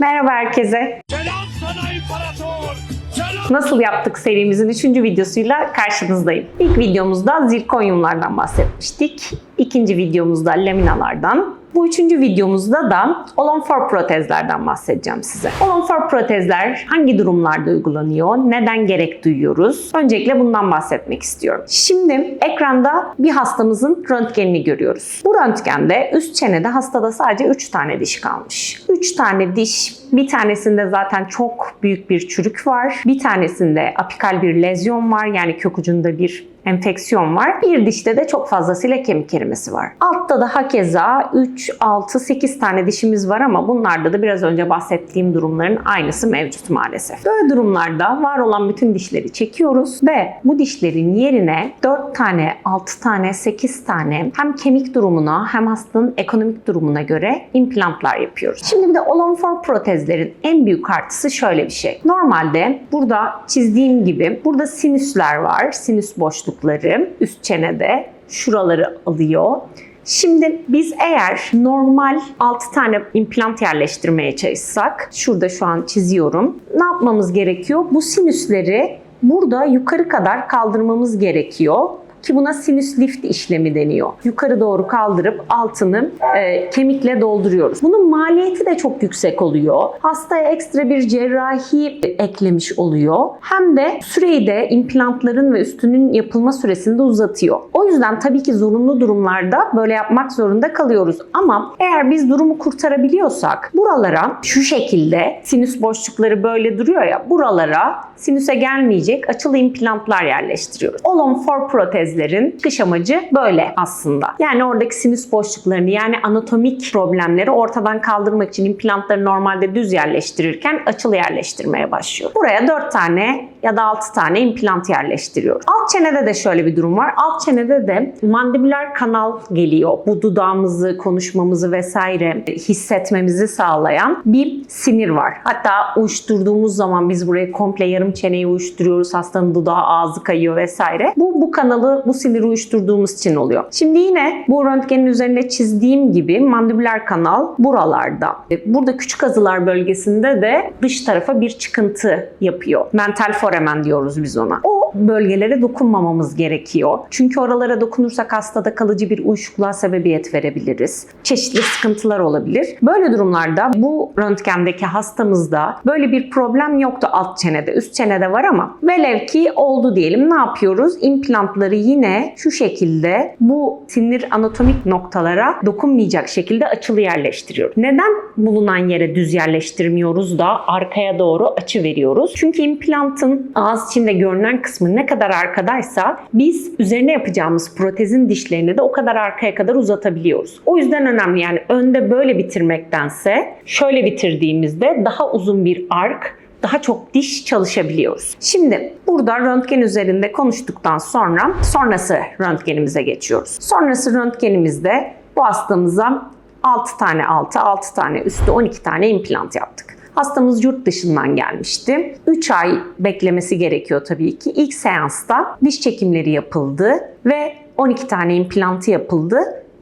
Merhaba herkese. Selam sana imparator! Selam! Nasıl yaptık serimizin 3. videosuyla karşınızdayım. İlk videomuzda zirkonyumlardan bahsetmiştik. İkinci videomuzda laminalardan. Bu üçüncü videomuzda da Olon4 protezlerden bahsedeceğim size. Olon4 protezler hangi durumlarda uygulanıyor? Neden gerek duyuyoruz? Öncelikle bundan bahsetmek istiyorum. Şimdi ekranda bir hastamızın röntgenini görüyoruz. Bu röntgende üst çenede hastada sadece 3 tane diş kalmış. 3 tane diş, bir tanesinde zaten çok büyük bir çürük var. Bir tanesinde apikal bir lezyon var yani kök ucunda bir enfeksiyon var. Bir dişte de çok fazlasıyla kemik erimesi var. Altta da hakeza 3, 6, 8 tane dişimiz var ama bunlarda da biraz önce bahsettiğim durumların aynısı mevcut maalesef. Böyle durumlarda var olan bütün dişleri çekiyoruz ve bu dişlerin yerine 4 tane, 6 tane, 8 tane hem kemik durumuna hem hastanın ekonomik durumuna göre implantlar yapıyoruz. Şimdi bir de Olon4 protezlerin en büyük artısı şöyle bir şey. Normalde burada çizdiğim gibi burada sinüsler var. Sinüs boşlukları üst çenede şuraları alıyor. Şimdi biz eğer normal 6 tane implant yerleştirmeye çalışsak, şurada şu an çiziyorum. Ne yapmamız gerekiyor? Bu sinüsleri burada yukarı kadar kaldırmamız gerekiyor ki buna sinüs lift işlemi deniyor. Yukarı doğru kaldırıp altını e, kemikle dolduruyoruz. Bunun maliyeti de çok yüksek oluyor. Hastaya ekstra bir cerrahi eklemiş oluyor. Hem de süreyi de implantların ve üstünün yapılma süresini de uzatıyor. O yüzden tabii ki zorunlu durumlarda böyle yapmak zorunda kalıyoruz. Ama eğer biz durumu kurtarabiliyorsak buralara şu şekilde sinüs boşlukları böyle duruyor ya buralara sinüse gelmeyecek açılı implantlar yerleştiriyoruz. Olon4 protezlerin çıkış amacı böyle aslında. Yani oradaki sinüs boşluklarını yani anatomik problemleri ortadan kaldırmak için implantları normalde düz yerleştirirken açılı yerleştirmeye başlıyor. Buraya 4 tane ya da 6 tane implant yerleştiriyoruz. Alt çenede de şöyle bir durum var. Alt çenede de mandibüler kanal geliyor. Bu dudağımızı, konuşmamızı vesaire hissetmemizi sağlayan bir sinir var. Hatta uyuşturduğumuz zaman biz burayı komple yarım çeneyi uyuşturuyoruz. Hastanın dudağı, ağzı kayıyor vesaire. Bu bu kanalı, bu siniri uyuşturduğumuz için oluyor. Şimdi yine bu röntgenin üzerine çizdiğim gibi mandibüler kanal buralarda. Burada küçük azılar bölgesinde de dış tarafa bir çıkıntı yapıyor. Mental foramen diyoruz biz ona. O bölgelere dokunmamamız gerekiyor. Çünkü oralara dokunursak hastada kalıcı bir uyuşukluğa sebebiyet verebiliriz. Çeşitli sıkıntılar olabilir. Böyle durumlarda bu röntgendeki hastamızda böyle bir problem yoktu alt çenede. Üst çenede var ama velev ki oldu diyelim. Ne yapıyoruz? İmplantları yine şu şekilde bu sinir anatomik noktalara dokunmayacak şekilde açılı yerleştiriyoruz. Neden bulunan yere düz yerleştirmiyoruz da arkaya doğru açı veriyoruz? Çünkü implantın ağız içinde görünen kısmı ne kadar arkadaysa biz üzerine yapacağımız protezin dişlerini de o kadar arkaya kadar uzatabiliyoruz. O yüzden önemli yani önde böyle bitirmektense şöyle bitirdiğimizde daha uzun bir ark daha çok diş çalışabiliyoruz. Şimdi burada röntgen üzerinde konuştuktan sonra sonrası röntgenimize geçiyoruz. Sonrası röntgenimizde bu hastamıza 6 tane altı, 6 tane üstü 12 tane implant yaptık. Hastamız yurt dışından gelmişti. 3 ay beklemesi gerekiyor tabii ki. İlk seansta diş çekimleri yapıldı ve 12 tane implantı yapıldı.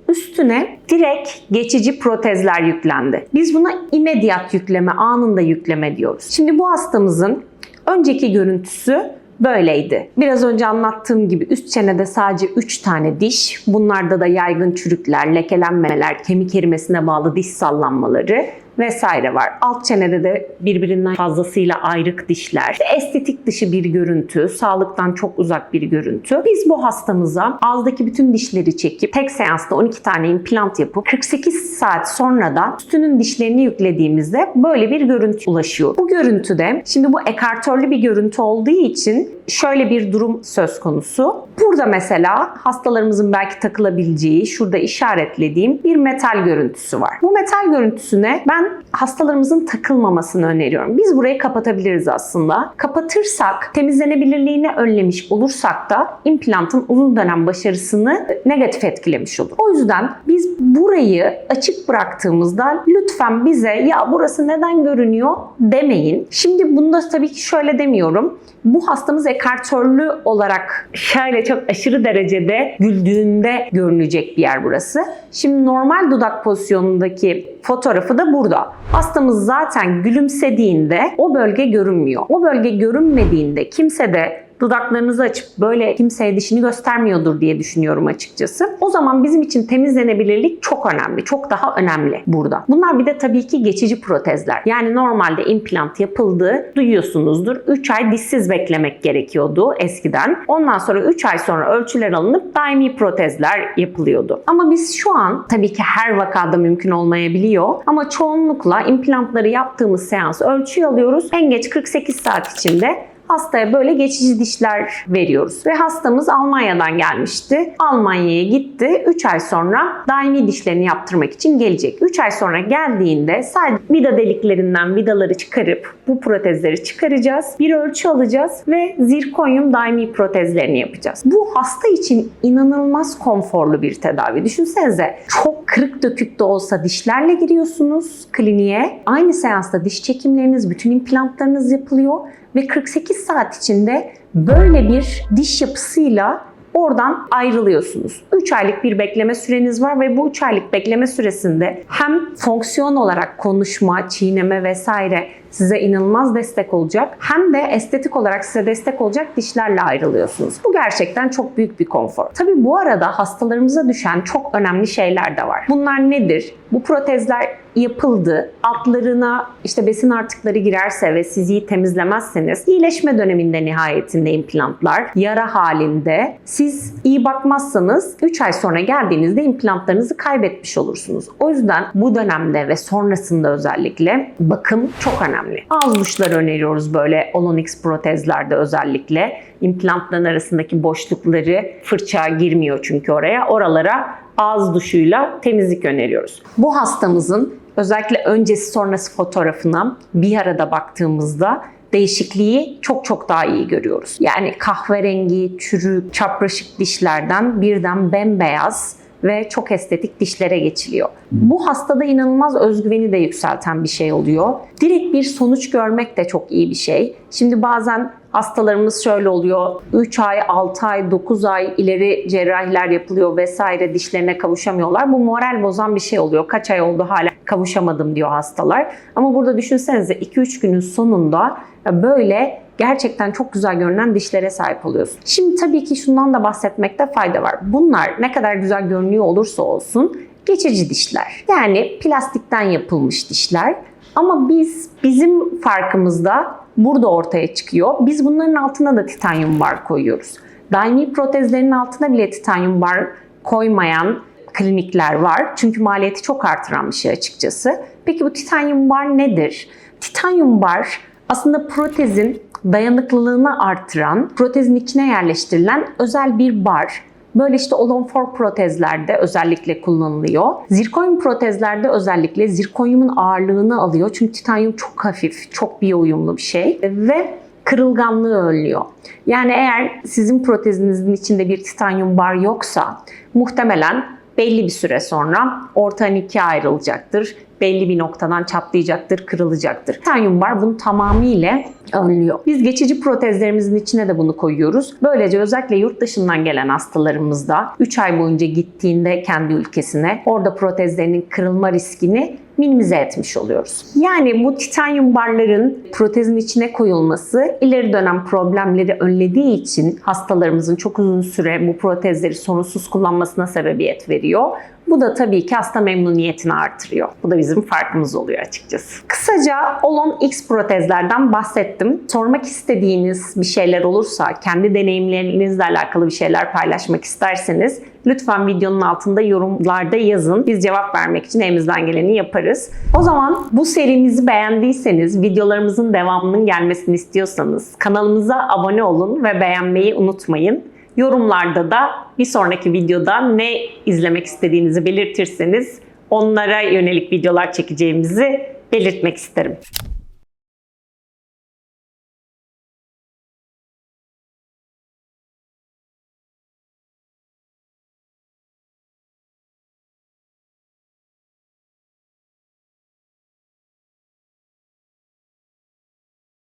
Üstüne direkt geçici protezler yüklendi. Biz buna imediat yükleme, anında yükleme diyoruz. Şimdi bu hastamızın önceki görüntüsü böyleydi. Biraz önce anlattığım gibi üst çenede sadece 3 tane diş, bunlarda da yaygın çürükler, lekelenmeler, kemik erimesine bağlı diş sallanmaları vesaire var. Alt çenede de birbirinden fazlasıyla ayrık dişler. İşte estetik dışı bir görüntü, sağlıktan çok uzak bir görüntü. Biz bu hastamıza ağızdaki bütün dişleri çekip tek seansta 12 tane implant yapıp 48 saat sonra da üstünün dişlerini yüklediğimizde böyle bir görüntü ulaşıyor. Bu görüntüde şimdi bu ekartörlü bir görüntü olduğu için şöyle bir durum söz konusu. Burada mesela hastalarımızın belki takılabileceği, şurada işaretlediğim bir metal görüntüsü var. Bu metal görüntüsüne ben hastalarımızın takılmamasını öneriyorum. Biz burayı kapatabiliriz aslında. Kapatırsak temizlenebilirliğini önlemiş olursak da implantın uzun dönem başarısını negatif etkilemiş olur. O yüzden biz burayı açık bıraktığımızda lütfen bize ya burası neden görünüyor demeyin. Şimdi bunda tabii ki şöyle demiyorum. Bu hastamız dekartörlü olarak şöyle çok aşırı derecede güldüğünde görünecek bir yer burası. Şimdi normal dudak pozisyonundaki fotoğrafı da burada. Hastamız zaten gülümsediğinde o bölge görünmüyor. O bölge görünmediğinde kimse de dudaklarınızı açıp böyle kimseye dişini göstermiyordur diye düşünüyorum açıkçası. O zaman bizim için temizlenebilirlik çok önemli. Çok daha önemli burada. Bunlar bir de tabii ki geçici protezler. Yani normalde implant yapıldı duyuyorsunuzdur. 3 ay dişsiz beklemek gerekiyordu eskiden. Ondan sonra 3 ay sonra ölçüler alınıp daimi protezler yapılıyordu. Ama biz şu an tabii ki her vakada mümkün olmayabiliyor ama çoğunlukla implantları yaptığımız seans ölçüyü alıyoruz. En geç 48 saat içinde hastaya böyle geçici dişler veriyoruz. Ve hastamız Almanya'dan gelmişti. Almanya'ya gitti. 3 ay sonra daimi dişlerini yaptırmak için gelecek. 3 ay sonra geldiğinde sadece vida deliklerinden vidaları çıkarıp bu protezleri çıkaracağız. Bir ölçü alacağız ve zirkonyum daimi protezlerini yapacağız. Bu hasta için inanılmaz konforlu bir tedavi. Düşünsenize çok kırık dökük de olsa dişlerle giriyorsunuz kliniğe. Aynı seansta diş çekimleriniz, bütün implantlarınız yapılıyor ve 48 saat içinde böyle bir diş yapısıyla oradan ayrılıyorsunuz. 3 aylık bir bekleme süreniz var ve bu 3 aylık bekleme süresinde hem fonksiyon olarak konuşma, çiğneme vesaire size inanılmaz destek olacak hem de estetik olarak size destek olacak dişlerle ayrılıyorsunuz. Bu gerçekten çok büyük bir konfor. Tabii bu arada hastalarımıza düşen çok önemli şeyler de var. Bunlar nedir? Bu protezler yapıldı. Altlarına işte besin artıkları girerse ve siz iyi temizlemezseniz iyileşme döneminde nihayetinde implantlar yara halinde siz iyi bakmazsanız 3 ay sonra geldiğinizde implantlarınızı kaybetmiş olursunuz. O yüzden bu dönemde ve sonrasında özellikle bakım çok önemli. Ağız duşları öneriyoruz böyle Olonix protezlerde özellikle. İmplantların arasındaki boşlukları fırça girmiyor çünkü oraya. Oralara ağız duşuyla temizlik öneriyoruz. Bu hastamızın özellikle öncesi sonrası fotoğrafına bir arada baktığımızda değişikliği çok çok daha iyi görüyoruz. Yani kahverengi, çürük, çapraşık dişlerden birden bembeyaz ve çok estetik dişlere geçiliyor. Bu hastada inanılmaz özgüveni de yükselten bir şey oluyor. Direkt bir sonuç görmek de çok iyi bir şey. Şimdi bazen hastalarımız şöyle oluyor. 3 ay, 6 ay, 9 ay ileri cerrahiler yapılıyor vesaire dişlerine kavuşamıyorlar. Bu moral bozan bir şey oluyor. Kaç ay oldu hala kavuşamadım diyor hastalar. Ama burada düşünsenize 2-3 günün sonunda böyle gerçekten çok güzel görünen dişlere sahip oluyorsun. Şimdi tabii ki şundan da bahsetmekte fayda var. Bunlar ne kadar güzel görünüyor olursa olsun geçici dişler. Yani plastikten yapılmış dişler. Ama biz bizim farkımızda burada ortaya çıkıyor. Biz bunların altına da titanyum bar koyuyoruz. Daimi protezlerin altına bile titanyum bar koymayan klinikler var. Çünkü maliyeti çok artıran bir şey açıkçası. Peki bu titanyum bar nedir? Titanyum bar aslında protezin dayanıklılığını artıran, protezin içine yerleştirilen özel bir bar. Böyle işte Olon 4 protezlerde özellikle kullanılıyor. Zirkonyum protezlerde özellikle zirkonyumun ağırlığını alıyor. Çünkü titanyum çok hafif, çok biyouyumlu bir şey ve kırılganlığı önlüyor. Yani eğer sizin protezinizin içinde bir titanyum bar yoksa muhtemelen belli bir süre sonra ortadan ikiye ayrılacaktır. Belli bir noktadan çatlayacaktır, kırılacaktır. Titanyum bar bunu tamamıyla önlüyor. Biz geçici protezlerimizin içine de bunu koyuyoruz. Böylece özellikle yurt dışından gelen hastalarımızda 3 ay boyunca gittiğinde kendi ülkesine orada protezlerinin kırılma riskini minimize etmiş oluyoruz. Yani bu titanyum barların protezin içine koyulması ileri dönem problemleri önlediği için hastalarımızın çok uzun süre bu protezleri sorunsuz kullanmasına sebebiyet veriyor. Bu da tabii ki hasta memnuniyetini artırıyor. Bu da bizim farkımız oluyor açıkçası. Kısaca Olon X protezlerden bahsettim. Sormak istediğiniz bir şeyler olursa, kendi deneyimlerinizle alakalı bir şeyler paylaşmak isterseniz lütfen videonun altında yorumlarda yazın. Biz cevap vermek için elimizden geleni yaparız. O zaman bu serimizi beğendiyseniz, videolarımızın devamının gelmesini istiyorsanız kanalımıza abone olun ve beğenmeyi unutmayın. Yorumlarda da bir sonraki videoda ne izlemek istediğinizi belirtirseniz onlara yönelik videolar çekeceğimizi belirtmek isterim.